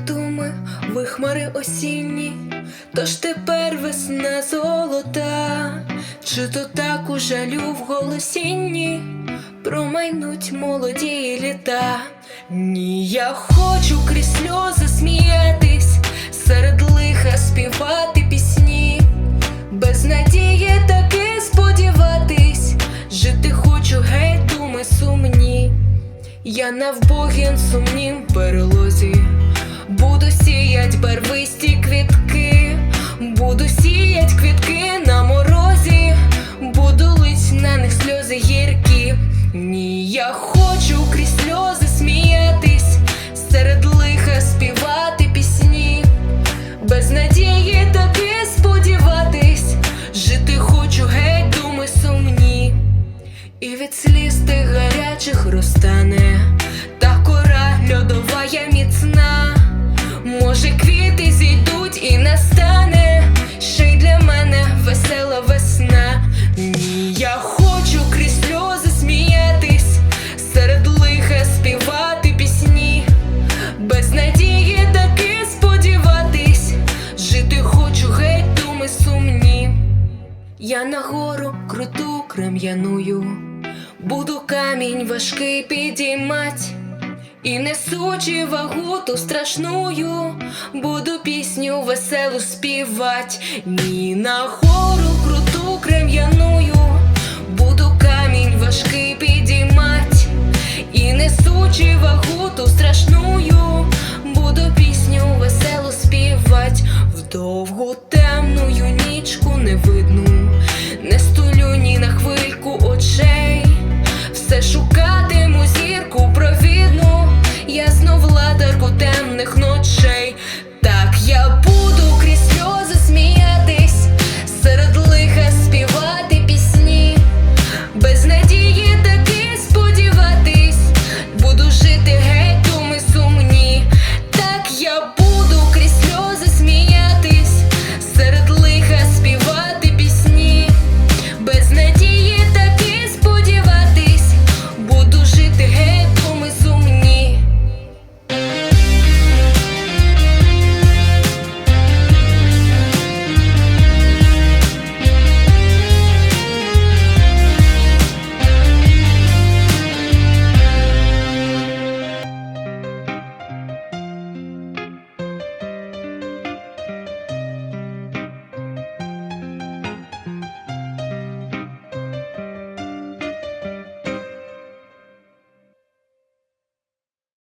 задуми, вихмари осінні, тож тепер весна золота, чи то так у жалю в голосінні? Промайнуть молоді літа. Ні, я хочу крізь сльози сміятись, Я навбогін сумнім перелозі, буду сіять барвисті квітки, буду сіять квітки на морозі, буду лить на них сльози гіркі. Ні, я хочу крізь сльози сміятись, серед лиха співати пісні, без надії таки сподіватись, жити хочу, геть думи сумні. І від сліз тих гарячих розтане, я на гору круту крем'яную, буду камінь важкий підіймать, і несучи вагу ту страшную, буду пісню веселу співать, ні на гору круту крем'яную, буду камінь важкий підіймать, і несучи вагу ту страшную, буду пісню веселу співать, в довгу темну нічку не видну.